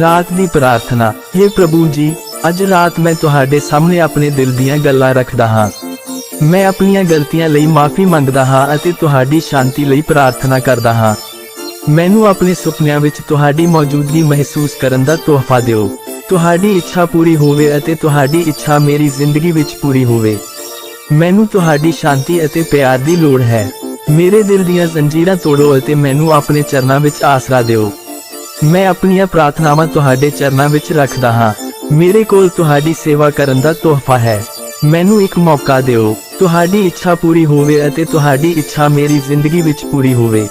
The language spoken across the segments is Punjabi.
ਰਾਤ ਦੀ ਪ੍ਰਾਰਥਨਾ हे ਪ੍ਰਭੂ ਜੀ, ਅੱਜ ਰਾਤ ਮੈਂ ਤੁਹਾਡੇ ਸਾਹਮਣੇ ਆਪਣੇ ਦਿਲ ਦੀਆਂ ਗੱਲਾਂ ਰੱਖਦਾ ਹਾਂ। ਮੈਂ ਆਪਣੀਆਂ ਗਲਤੀਆਂ ਲਈ ਮਾਫੀ ਮੰਗਦਾ ਹਾਂ ਅਤੇ ਤੁਹਾਡੀ ਸ਼ਾਂਤੀ ਲਈ ਪ੍ਰਾਰਥਨਾ ਕਰਦਾ ਹਾਂ। ਮੈਨੂੰ ਆਪਣੇ ਸੁਪਨਿਆਂ ਵਿੱਚ ਤੁਹਾਡੀ ਮੌਜੂਦਗੀ ਮਹਿਸੂਸ ਕਰਨ ਦਾ ਤੋਹਫਾ ਦਿਓ। ਤੁਹਾਡੀ ਇੱਛਾ ਪੂਰੀ ਹੋਵੇ ਅਤੇ ਤੁਹਾਡੀ ਇੱਛਾ ਮੇਰੀ ਜ਼ਿੰਦਗੀ ਵਿੱਚ ਪੂਰੀ ਹੋਵੇ। ਮੈਨੂੰ ਤੁਹਾਡੀ ਸ਼ਾਂਤੀ ਅਤੇ ਪਿਆਰ ਦੀ ਲੋੜ ਹੈ। ਮੇਰੇ ਦਿਲ ਦੀਆਂ ਜ਼ੰਜੀਰਾਂ ਤੋੜੋ ਅਤੇ ਮੈਨੂੰ ਆਪਣੇ ਚਰਨਾਂ ਵਿੱਚ ਆਸਰਾ ਦਿਓ। ਮੈਂ ਆਪਣੀਆਂ ਪ੍ਰਾਰਥਨਾਵਾਂ ਤੁਹਾਡੇ ਚਰਨਾਂ ਵਿੱਚ ਰੱਖਦਾ ਹਾਂ। ਮੇਰੇ ਕੋਲ ਤੁਹਾਡੀ ਸੇਵਾ ਕਰਨ ਦਾ ਤੋਹਫਾ ਹੈ। ਮੈਨੂੰ ਇੱਕ ਮੌਕਾ ਦਿਓ। ਤੁਹਾਡੀ ਇੱਛਾ ਪੂਰੀ ਹੋਵੇ ਅਤੇ ਤੁਹਾਡੀ ਇੱਛਾ ਮੇਰੀ ਜ਼ਿੰਦਗੀ ਵਿੱਚ ਪੂਰੀ ਹੋਵੇ।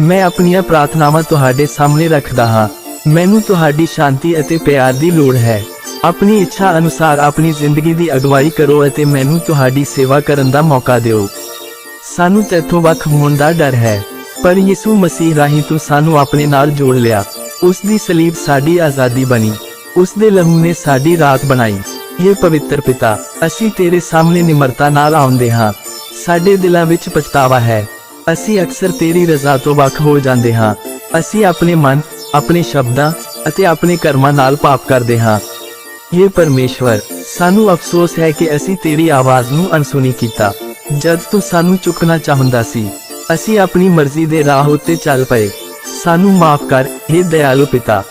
ਮੈਂ ਆਪਣੀਆਂ ਪ੍ਰਾਰਥਨਾਵਾਂ ਤੁਹਾਡੇ ਸਾਹਮਣੇ ਰੱਖਦਾ ਹਾਂ। ਮੈਨੂੰ ਤੁਹਾਡੀ ਸ਼ਾਂਤੀ ਅਤੇ ਪਿਆਰ ਦੀ ਲੋੜ ਹੈ। ਆਪਣੀ ਇੱਛਾ ਅਨੁਸਾਰ ਆਪਣੀ ਜ਼ਿੰਦਗੀ ਦੀ ਅਗਵਾਈ ਕਰੋ ਅਤੇ ਮੈਨੂੰ ਤੁਹਾਡੀ ਸੇਵਾ ਕਰਨ ਦਾ ਮੌਕਾ ਦਿਓ। ਸਾਨੂੰ ਤੇਥੋਂ ਵੱਖ ਹੋਣ ਦਾ ਡਰ ਹੈ। ਪਰ ਯਿਸੂ ਮਸੀਹ ਰਾਹੀਂ ਤੂੰ ਸਾਨੂੰ ਆਪਣੇ ਨਾਲ ਜੋੜ ਲਿਆ। ਉਸ ਦੀ ਸਲੀਬ ਸਾਡੀ ਆਜ਼ਾਦੀ ਬਣੀ। ਉਸ ਦੇ ਲਹੂ ਨੇ ਸਾਡੀ ਰਾਤ ਬਣਾਈ। ਇਹ ਪਵਿੱਤਰ ਪਿਤਾ, ਅਸੀਂ ਤੇਰੇ ਸਾਹਮਣੇ ਨਿਮਰਤਾ ਨਾਲ ਆਉਂਦੇ ਹਾਂ। ਸਾਡੇ ਦਿਲਾਂ ਵਿੱਚ ਪਛਤਾਵਾ ਹੈ। ਅਸੀਂ ਅਕਸਰ ਤੇਰੀ ਰਜ਼ਾ ਤੋਂ ਵੱਖ ਹੋ ਜਾਂਦੇ ਹਾਂ। ਅਸੀਂ ਆਪਣੇ ਮਨ, ਆਪਣੇ ਸ਼ਬਦਾਂ ਅਤੇ ਆਪਣੇ ਕਰਮਾਂ ਨਾਲ ਪਾਪ ਕਰਦੇ ਹਾਂ। ਇਹ ਪਰਮੇਸ਼ਵਰ, ਸਾਨੂੰ ਅਫਸੋਸ ਹੈ ਕਿ ਅਸੀਂ ਤੇਰੀ ਆਵਾਜ਼ ਨੂੰ ਅਣਸੁਣੀ ਕੀਤਾ। ਜਦ ਤੂੰ ਸਾਨੂੰ ਚੁੱਕਣਾ ਚਾਹੁੰਦਾ ਸੀ ਅਸੀਂ ਆਪਣੀ ਮਰਜ਼ੀ ਦੇ ਰਾਹ ਉੱਤੇ ਚੱਲ ਪਏ। ਸਾਨੂੰ ਮਾਫ ਕਰ हे ਦਇਆਲੂ ਪਿਤਾ।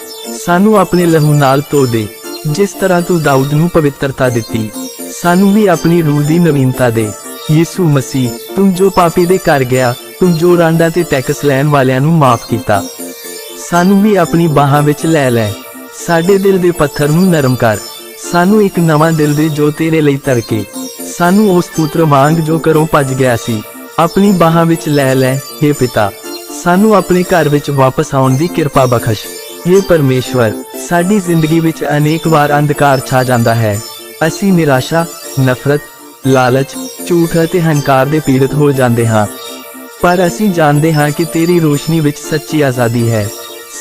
ਸਾਨੂੰ ਆਪਣੇ ਲਹੂ ਨਾਲ ਧੋ ਦੇ, ਜਿਸ ਤਰ੍ਹਾਂ ਤੂੰ ਦਾਊਦ ਨੂੰ ਪਵਿੱਤਰਤਾ ਦਿੱਤੀ। ਸਾਨੂੰ ਵੀ ਆਪਣੀ ਰੂਹ ਦੀ ਨਵੀਨਤਾ ਦੇ। ਯਿਸੂ ਮਸੀਹ, ਤੂੰ ਜੋ ਪਾਪੀ ਦੇ ਘਰ ਗਿਆ, ਤੂੰ ਜੋ ਰਾਂਡਾ ਤੇ ਟੈਕਸ ਲੈਣ ਵਾਲਿਆਂ ਨੂੰ ਮਾਫ ਕੀਤਾ। ਸਾਨੂੰ ਵੀ ਆਪਣੀ ਬਾਹਾਂ ਵਿੱਚ ਲੈ ਲੈ। ਸਾਡੇ ਦਿਲ ਦੇ ਪੱਥਰ ਨੂੰ ਨਰਮ ਕਰ। ਸਾਨੂੰ ਇੱਕ ਨਵਾਂ ਦਿਲ ਦੇ ਜੋ ਤੇਰੇ ਲਈ ਤਰਕੇ ਸਾਨੂੰ ਉਸ ਪੁੱਤਰ ਵਾਂਗ ਜੋ ਘਰੋਂ ਭੱਜ ਗਿਆ ਸੀ। ਆਪਣੀ ਬਾਹਾਂ ਵਿੱਚ ਲੈ ਲੈ हे ਪਿਤਾ, ਸਾਨੂੰ ਆਪਣੇ ਘਰ ਵਿੱਚ ਵਾਪਸ ਆਉਣ ਦੀ ਕਿਰਪਾ ਬਖਸ਼। हे ਪਰਮੇਸ਼ਵਰ, ਸਾਡੀ ਜ਼ਿੰਦਗੀ ਵਿੱਚ ਅਨੇਕ ਵਾਰ ਅੰਧਕਾਰ ਛਾ ਜਾਂਦਾ ਹੈ। ਅਸੀਂ ਨਿਰਾਸ਼ਾ, ਨਫ਼ਰਤ, ਲਾਲਚ, ਝੂਠ ਅਤੇ ਹੰਕਾਰ ਦੇ ਪੀੜਤ ਹੋ ਜਾਂਦੇ ਹਾਂ। ਪਰ ਅਸੀਂ ਜਾਣਦੇ ਹਾਂ ਕਿ ਤੇਰੀ ਰੋਸ਼ਨੀ ਵਿੱਚ ਸੱਚੀ ਆਜ਼ਾਦੀ ਹੈ।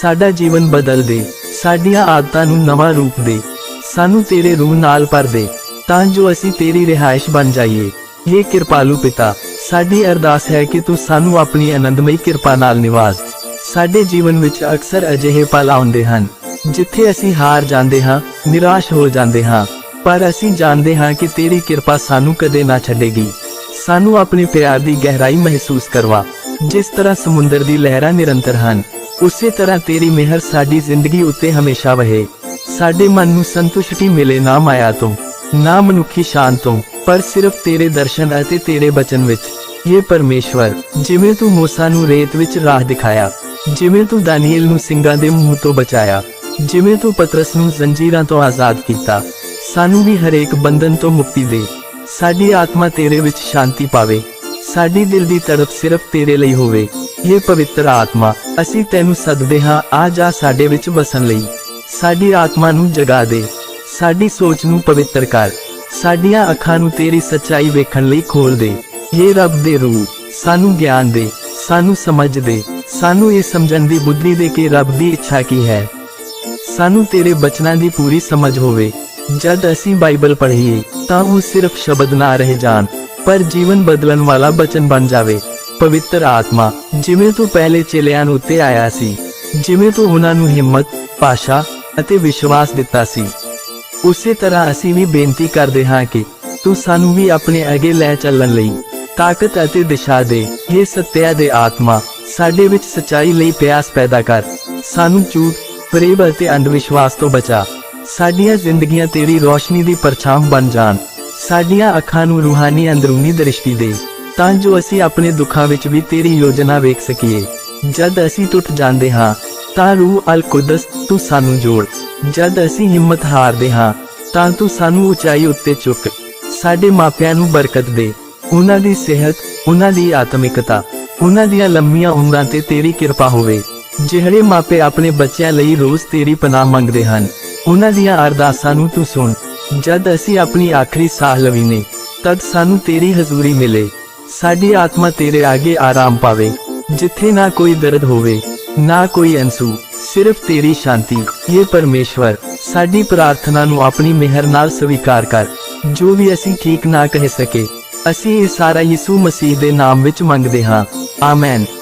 ਸਾਡਾ ਜੀਵਨ ਬਦਲ ਦੇ, ਸਾਡੀਆਂ ਆਦਤਾਂ ਨੂੰ ਨਵਾਂ ਰੂਪ ਦੇ। ਸਾਨੂੰ ਤੇਰੇ ਰੂਹ ਨਾਲ ਭਰ ਦੇ, ਤਾਂ ਜੋ ਅਸੀਂ ਤੇਰੀ ਰਿਹਾਇਸ਼ ਬਣ ਜਾਈਏ। ਇਹ ਕਿਰਪਾਲੂ ਪਿਤਾ ਸਾਡੀ ਅਰਦਾਸ ਹੈ ਕਿ ਤੂੰ ਸਾਨੂੰ ਆਪਣੀ ਆਨੰਦਮਈ ਕਿਰਪਾ ਨਾਲ ਨਿਵਾਜ਼ ਸਾਡੇ ਜੀਵਨ ਵਿੱਚ ਅਕਸਰ ਅਜਿਹੇ ਪਲ ਆਉਂਦੇ ਹਨ, ਜਿੱਥੇ ਅਸੀਂ ਹਾਰ ਜਾਂਦੇ ਹਾਂ, ਨਿਰਾਸ਼ ਹੋ ਜਾਂਦੇ ਹਾਂ। ਪਰ ਅਸੀਂ ਜਾਣਦੇ ਹਾਂ ਕਿ ਤੇਰੀ ਕਿਰਪਾ ਸਾਨੂੰ ਕਦੇ ਨਾ ਛੱਡੇਗੀ। ਸਾਨੂੰ ਆਪਣੇ ਪਿਆਰ ਦੀ ਗਹਿਰਾਈ ਮਹਿਸੂਸ ਕਰਵਾ। ਜਿਸ ਤਰ੍ਹਾਂ ਸਮੁੰਦਰ ਦੀ ਲਹਿਰਾਂ ਨਿਰੰਤਰ ਹਨ, ਉਸੇ ਤਰ੍ਹਾਂ ਤੇਰੀ ਮਿਹਰ ਸਾਡੀ ਜ਼ਿੰਦਗੀ ਉੱਤੇ ਹਮੇਸ਼ਾ ਵਹੇ। ਸਾਡੇ ਮਨ ਨੂੰ ਸੰਤੁਸ਼ਟੀ ਮਿਲੇ ਨਾ ਮਾਇਆ ਤੋਂ, ਨਾ ਮਨੁੱਖੀ ਸ਼ਾਨ ਤੋਂ। ਪਰ ਸਿਰਫ ਤੇਰੇ ਦਰਸ਼ਨ ਅਤੇ ਤੇਰੇ ਬਚਨ ਵਿੱਚ। ਇਹ ਪਰਮੇਸ਼ਵਰ, ਜਿਵੇਂ ਤੂੰ ਮੂਸਾ ਨੂੰ ਰੇਤ ਵਿੱਚ ਰਾਹ ਦਿਖਾਇਆ, ਜਿਵੇਂ ਤੂੰ ਦਾਨੀਏਲ ਨੂੰ ਸਿੰਘਾਂ ਦੇ ਮੂੰਹ ਤੋਂ ਬਚਾਇਆ, ਜਿਵੇਂ ਤੂੰ ਪਤਰਸ ਨੂੰ ਜ਼ੰਜੀਰਾਂ ਤੋਂ ਆਜ਼ਾਦ ਕੀਤਾ, ਸਾਨੂੰ ਵੀ ਹਰੇਕ ਬੰਧਨ ਤੋਂ ਮੁਕਤੀ ਦੇ। ਸਾਡੀ ਆਤਮਾ ਤੇਰੇ ਵਿੱਚ ਸ਼ਾਂਤੀ ਪਾਵੇ। ਸਾਡੀ ਦਿਲ ਦੀ ਤੜਪ ਸਿਰਫ ਤੇਰੇ ਲਈ ਹੋਵੇ। ਇਹ ਪਵਿੱਤਰ ਆਤਮਾ, ਅਸੀਂ ਤੈਨੂੰ ਸੱਦਦੇ ਹਾਂ, ਆ ਜਾ ਸਾਡੇ ਵਿੱਚ ਵਸਣ ਲਈ। ਸਾਡੀ ਆਤਮਾ ਨੂੰ ਜਗਾ ਦੇ। ਸਾਡੀ ਸੋਚ ਨੂੰ ਪਵਿੱਤਰ ਕਰ। ਸਾਡੀਆਂ ਅੱਖਾਂ ਨੂੰ ਤੇਰੀ ਸੱਚਾਈ ਵੇਖਣ ਲਈ ਖੋਲ ਦੇ। ਇਹ ਰੱਬ ਦੇ ਰੂਹ, ਸਾਨੂੰ ਗਿਆਨ ਦੇ, ਸਾਨੂੰ ਸਮਝ ਦੇ, ਸਾਨੂੰ ਇਹ ਸਮਝਣ ਦੀ ਬੁੱਧੀ ਦੇ ਕਿ ਰੱਬ ਦੀ ਇੱਛਾ ਕੀ ਹੈ। ਸਾਨੂੰ ਤੇਰੇ ਬਚਨਾਂ ਦੀ ਪੂਰੀ ਸਮਝ ਹੋਵੇ। ਜਦ ਅਸੀਂ ਬਾਈਬਲ ਪੜ੍ਹੀਏ, ਤਾਂ ਉਹ ਸਿਰਫ ਸ਼ਬਦ ਨਾ ਰਹਿ ਜਾਣ, ਪਰ ਜੀਵਨ ਬਦਲਣ ਵਾਲਾ ਬਚਨ ਬਣ ਜਾਵੇ। ਪਵਿੱਤਰ ਆਤਮਾ, ਜਿਵੇਂ ਤੂੰ ਪਹਿਲੇ ਚੇਲਿਆਂ ਨੂੰ ਉੱਤੇ ਆਇਆ ਸੀ, ਜਿਵੇਂ ਤੂੰ ਉਹਨਾਂ ਨੂੰ ਹਿੰਮਤ ਪਾਸ਼ਾ ਅਤੇ ਵਿਸ਼ਵਾਸ ਦਿੱਤਾ ਸੀ। ਉਸੇ ਤਰ੍ਹਾਂ ਅਸੀਂ ਵੀ ਬੇਨਤੀ ਕਰਦੇ ਹਾਂ ਕਿ ਤੂੰ ਸਾਨੂੰ ਵੀ ਆਪਣੇ ਅੱਗੇ ਲੈ ਚੱਲਣ ਲਈ ਤਾਕਤ ਅਤੇ ਦਿਸ਼ਾ ਦੇ ਇਹ ਸਤਿਆ ਦੇ ਆਤਮਾ, ਸਾਡੇ ਵਿੱਚ ਸਚਾਈ ਲਈ ਪਿਆਸ ਪੈਦਾ ਕਰ। ਸਾਨੂੰ ਝੂਠ, ਪ੍ਰੇਮ ਅਤੇ ਅੰਧਵਿਸ਼ਵਾਸ ਤੋਂ ਬਚਾ। ਸਾਡੀਆਂ ਜ਼ਿੰਦਗੀਆਂ ਤੇਰੀ ਰੋਸ਼ਨੀ ਦੀ ਪਰਛਾਂ ਬਣ ਜਾਣ। ਸਾਡੀਆਂ ਅੱਖਾਂ ਨੂੰ ਰੂਹਾਨੀ ਅੰਦਰੂਨੀ ਦ੍ਰਿਸ਼ਟੀ ਦੇ। ਤਾਂ ਜੋ ਅਸੀਂ ਆਪਣੇ ਦੁੱਖਾਂ ਵਿੱਚ ਵੀ ਤੇਰੀ ਯੋਜਨਾ ਵੇਖ ਸਕੀਏ। ਜਦ ਅਸੀਂ ਟੁੱਟ ਜਾਂਦੇ ਹਾਂ, ਤਾਂ ਰੂਹ ਅਲ ਕੁਦਸ ਤੂੰ ਸਾਨੂੰ ਜੋੜ। ਜਦ ਅਸੀਂ ਹਿੰਮਤ ਹਾਰਦੇ ਹਾਂ ਤਾਂ ਤੂੰ ਸਾਨੂੰ ਉਚਾਈ ਉੱਤੇ ਚੁੱਕ। ਸਾਡੇ ਮਾਪਿਆਂ ਨੂੰ ਬਰਕਤ ਦੇ। ਉਹਨਾਂ ਦੀ ਸਿਹਤ, ਉਹਨਾਂ ਦੀ ਆਤਮਿਕਤਾ, ਉਹਨਾਂ ਦੀਆਂ ਲੰਮੀਆਂ ਉਮਰਾਂ ਤੇ ਤੇਰੀ ਕਿਰਪਾ ਹੋਵੇ। ਜਿਹੜੇ ਮਾਪੇ ਆਪਣੇ ਬੱਚਿਆਂ ਲਈ ਰੋਜ਼ ਤੇਰੀ ਪਨਾਹ ਮੰਗਦੇ ਹਨ, ਉਹਨਾਂ ਦੀਆਂ ਅਰਦਾਸਾਂ ਨੂੰ ਤੂੰ ਸੁਣ। ਜਦ ਅਸੀਂ ਆਪਣੀ ਆਖਰੀ ਸਾਹ ਲਵੀਨੇ, ਤਦ ਸਾਨੂੰ ਤੇਰੀ ਹਜ਼ੂਰੀ ਮਿਲੇ। ਸਾਡੀ ਆਤਮਾ ਤੇਰੇ ਅੱਗੇ ਆਰਾਮ ਪਾਵੇ। ਜਿੱਥੇ ਨਾ ਕੋਈ ਦਰਦ ਹੋਵੇ, ਨਾ ਕੋਈ ਅੰਸੂ, ਸਿਰਫ ਤੇਰੀ ਸ਼ਾਂਤੀ, ਇਹ ਪਰਮੇਸ਼ਵਰ। ਸਾਡੀ ਪ੍ਰਾਰਥਨਾ ਨੂੰ ਆਪਣੀ ਮਿਹਰ ਨਾਲ ਸਵੀਕਾਰ ਕਰ, ਜੋ ਵੀ ਅਸੀਂ ਠੀਕ ਨਾ ਕਹਿ ਸਕੇ, ਅਸੀਂ ਇਹ ਸਾਰਾ ਯਿਸੂ ਮਸੀਹ ਦੇ ਨਾਮ ਵਿੱਚ ਮੰਗਦੇ ਹਾਂ। ਆਮੇਨ।